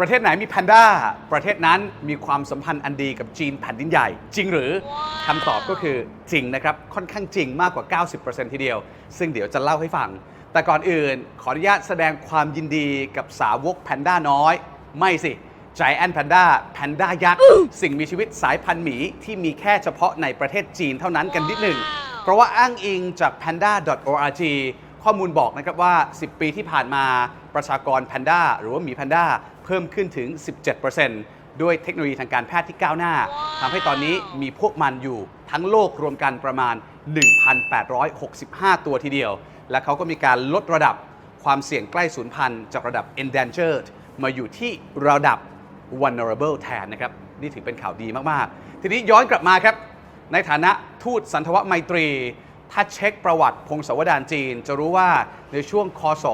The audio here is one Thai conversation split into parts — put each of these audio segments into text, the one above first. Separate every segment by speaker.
Speaker 1: ประเทศไหนมีแพนด้า ประเทศนั้นมีความสัมพันธ์อันดีกับจีนแผ่นดินใหญ่ จริงหรือคำตอบก็คือจริงนะครับ ค่อนข้างจริงมากกว่า 90%ทีเดียว ซึ่งเดี๋ยวจะเล่าให้ฟัง แต่ก่อนอื่น ขออนุญาตแสดงความยินดีกับสาวกแพนด้าน้อย ไม่สิใจแอนแพนด้าแพนด้ายักษ์ สิ่งมีชีวิตสายพันธุ์หมีที่มีแค่เฉพาะในประเทศจีนเท่านั้นกันนิดหนึ่ง เพราะว่าอ้างอิงจาก panda.org ข้อมูลบอกนะครับว่า 10 ปีที่ผ่านมาประชากรแพนด้าหรือว่าหมีแพนด้าเพิ่มขึ้นถึง 17%ด้วยเทคโนโลยีทางการแพทย์ที่ก้าวหน้าทำให้ตอนนี้มีพวกมันอยู่ทั้งโลกรวมกันประมาณ 1,865 ตัวทีเดียว และเขาก็มีการลดระดับความเสี่ยงใกล้สูญพันธุ์จากระดับ endangered มาอยู่ที่ระดับ vulnerable แทนนะครับ นี่ถือเป็นข่าวดีมาก ๆ ทีนี้ย้อนกลับมาครับ ในฐานะทูตสันทวไมตรี ถ้าเช็คประวัติพงศาวดารจีน จะรู้ว่าในช่วงคศ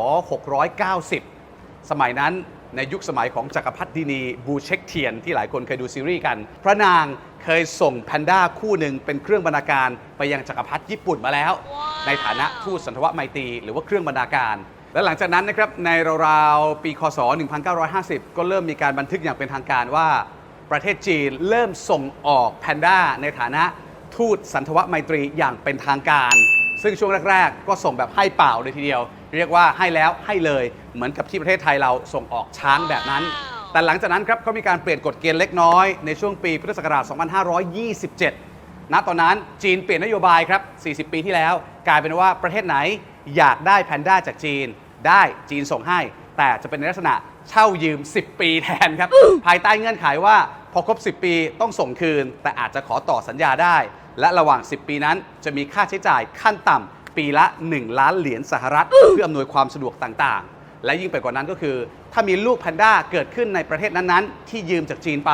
Speaker 1: 690 สมัยนั้นในยุคสมัยของจักรพรรดินีบูเช็กเทียน ที่หลายคนเคยดูซีรีส์กัน พระนางเคยส่งแพนด้าคู่หนึ่งเป็นเครื่องบรรณาการไปยังจักรพรรดิญี่ปุ่นมาแล้ว ในฐานะทูตสันทวไมตรีหรือว่าเครื่องบรรณาการ และหลังจากนั้นนะครับในราวๆปีคศ 1950 ก็เริ่มมีการบันทึกอย่างเป็นทางการว่า ประเทศจีนเริ่มส่งออกแพนด้าในฐานะ ทูตสันทวไมตรีอย่างเป็นทางการ ซึ่งช่วงแรก ๆ ก็ส่งแบบให้เปล่าเลยทีเดียว เรียกว่าให้แล้วให้เลยเหมือนกับที่ประเทศไทยเราส่งออกช้างแบบนั้น แต่หลังจากนั้นครับเขามีการเปลี่ยนกฎเกณฑ์เล็กน้อยในช่วงปีพุทธศักราช 2527 ณ ตอนนั้นจีนเปลี่ยนนโยบายครับ 40 ปีที่แล้ว กลายเป็นว่าประเทศไหนอยากได้แพนด้าจากจีน ได้จีนส่งให้ แต่จะเป็นในลักษณะเช่ายืม 10 ปีแทนครับ ภายใต้เงื่อนไขว่าพอครบ 10 ปีต้องส่งคืน แต่อาจจะขอต่อสัญญาได้ และระหว่าง 10 ปีนั้น จะมีค่าใช้จ่ายขั้นต่ำปีละ 1 ล้านเหรียญสหรัฐ เพื่ออำนวยความสะดวกต่างๆ และยิ่งไปกว่านั้นก็คือ ถ้ามีลูกแพนด้าเกิดขึ้นในประเทศนั้นๆ ที่ยืมจากจีนไป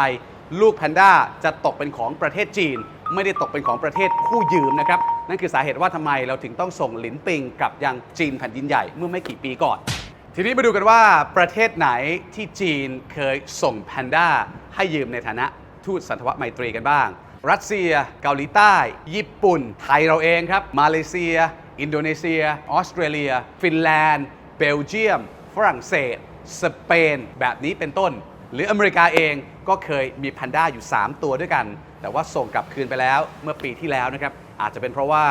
Speaker 1: ลูกแพนด้าจะตกเป็นของประเทศจีน ไม่ได้ตกเป็นของประเทศผู้ยืมนะครับนั่นคือสาเหตุว่าทำไมเราถึงต้องส่งหลินปิงกลับยังจีนแผ่นดินใหญ่เมื่อไม่กี่ปีก่อน ทีนี้มาดูกันว่าประเทศไหนที่จีนเคยส่งแพนด้าให้ยืมในฐานะทูตสันทวไมตรีกันบ้าง รัสเซีย เกาหลีใต้ ญี่ปุ่น ไทยเราเองครับ มาเลเซีย อินโดนีเซีย ออสเตรเลีย ฟินแลนด์ เบลเยียม ฝรั่งเศส สเปน แบบนี้เป็นต้น หรืออเมริกาเองก็เคยมีแพนด้าอยู่ 3 ตัวด้วยกัน แต่ว่าส่งกลับคืนไปแล้วเมื่อปีที่แล้วนะครับ อาจจะเป็นเพราะว่า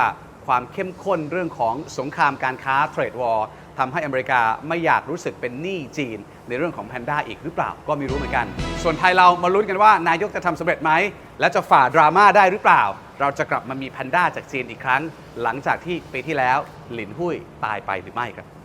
Speaker 1: ความเข้มข้นเรื่องของสงครามการค้าเทรดวอร์ทำให้อเมริกาไม่อยากรู้สึกเป็นหนี้จีน ในเรื่องของแพนด้าอีกหรือเปล่าก็ไม่รู้เหมือนกัน ส่วนไทยเรามาลุ้นกันว่านายกจะทำสำเร็จไหม และจะฝ่าดราม่าได้หรือเปล่า เราจะกลับมามีแพนด้าจากจีนอีกครั้ง หลังจากที่ปีที่แล้วหลินหุ้ยตายไปหรือไม่ครับ